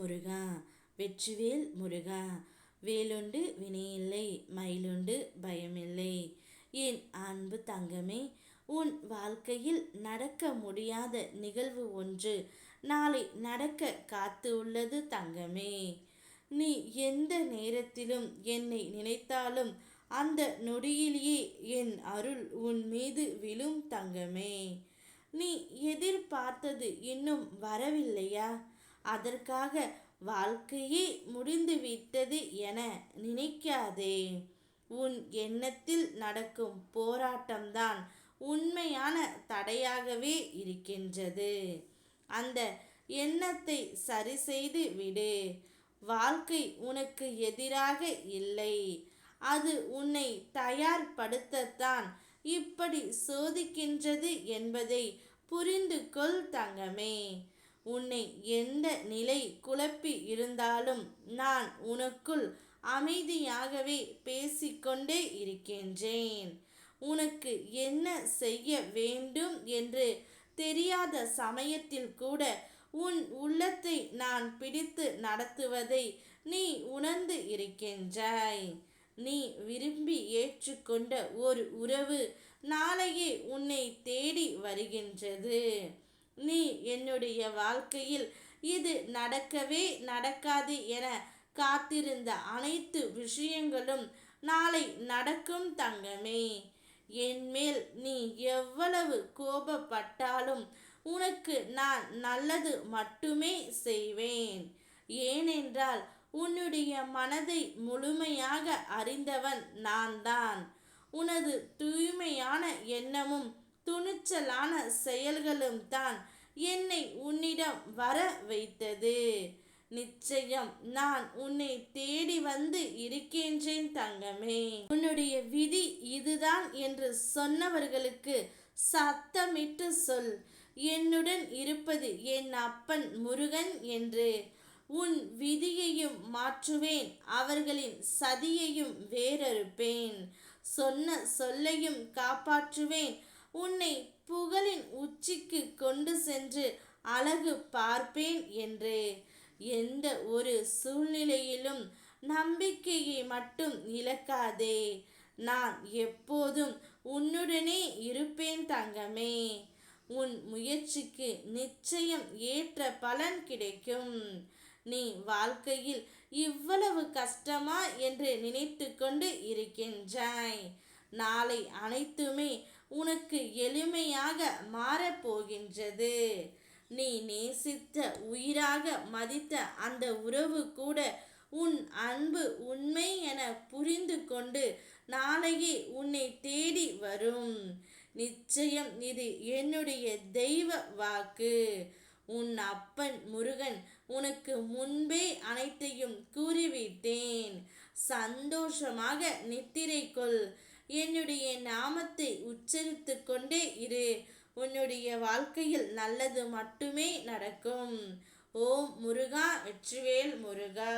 முருகா வெற்றிவேல் முருகா வேலுண்டு வினையில்லை மயிலுண்டு பயமில்லை. என் அன்பு தங்கமே உன் வாழ்க்கையில் நடக்க முடியாத நிகழ்வு ஒன்று நாளை நடக்க காத்து உள்ளது தங்கமே. நீ எந்த நேரத்திலும் என்னை நினைத்தாலும் அந்த நொடியிலேயே என் அருள் உன் மீது விழும் தங்கமே. நீ எதிர்பார்த்தது இன்னும் வரவில்லையா? அதற்காக வாழ்க்கையே முடிந்துவிட்டது என நினைக்காதே. உன் எண்ணத்தில் நடக்கும் போராட்டம்தான் உண்மையான தடையாகவே இருக்கின்றது. அந்த எண்ணத்தை சரி செய்து விடு. வாழ்க்கை உனக்கு எதிராக இல்லை. அது உன்னை தயார்படுத்தத்தான் இப்படி சோதிக்கின்றது என்பதை புரிந்து கொள் தங்கமே. உன்னை எந்த நிலை குழப்பி இருந்தாலும் நான் உனக்குள் அமைதியாகவே பேசிக்கொண்டே இருக்கின்றேன். உனக்கு என்ன செய்ய வேண்டும் என்று தெரியாத சமயத்தில் கூட உன் உள்ளத்தை நான் பிடித்து நடத்துவதை நீ உணர்ந்து இருக்கின்றாய். நீ விரும்பி ஏற்றுக்கொண்ட ஒரு உறவு நாளையே உன்னை தேடி வருகின்றது. நீ என்னுடைய வாழ்க்கையில் இது நடக்கவே நடக்காது என காத்திருந்த அனைத்து விஷயங்களும் நாளை நடக்கும் தங்கமே. என்மேல் நீ எவ்வளவு கோபப்பட்டாலும் உனக்கு நான் நல்லது மட்டுமே செய்வேன். ஏனென்றால் உன்னுடைய மனதை முழுமையாக அறிந்தவன் நான் தான் உனது தூய்மையான எண்ணமும் துணிச்சலான செயல்களும் தான் என்னை உன்னிடம் வர வைத்தது. நிச்சயம் நான் உன்னை தேடி வந்து இருக்கின்றேன் தங்கமே. உன்னுடைய விதி இதுதான் என்று சொன்னவர்களுக்கு சத்தமிட்டு சொல். என்னுடன் இருப்பது என் அப்பன் முருகன் என்று. உன் விதியையும் மாற்றுவேன் அவர்களின் சதியையும் வேறறுப்பேன். சொன்ன சொல்லையும் காப்பாற்றுவேன் உன்னை புகழின் உச்சிக்கு கொண்டு சென்று அழகு பார்ப்பேன் என்று. எந்த ஒரு சூழ்நிலையிலும் நம்பிக்கையை மட்டும் இழக்காதே. நான் எப்போதும் உன்னுடனே இருப்பேன் தங்கமே. உன் முயற்சிக்கு நிச்சயம் ஏற்ற பலன் கிடைக்கும். நீ வாழ்க்கையில் இவ்வளவு கஷ்டமா என்று நினைத்து கொண்டு இருக்கின்றாய். நாளை அனைத்துமே உனக்கு எளிமையாக மாறப்போகின்றது. நீ நேசித்த உயிராக மதித்த அந்த உறவு கூட உன் அன்பு உண்மை என புரிந்து கொண்டு நாளையே உன்னை தேடி வரும். நிச்சயம் இது என்னுடைய தெய்வ வாக்கு. உன் அப்பன் முருகன் உனக்கு முன்பே அனைத்தையும் கூறிவிட்டேன். சந்தோஷமாக நித்திரை கொள். என்னுடைய நாமத்தை உச்சரித்து கொண்டே இரு. உன்னுடைய வாழ்க்கையில் நல்லது மட்டுமே நடக்கும். ஓம் முருகா வெற்றிவேல் முருகா.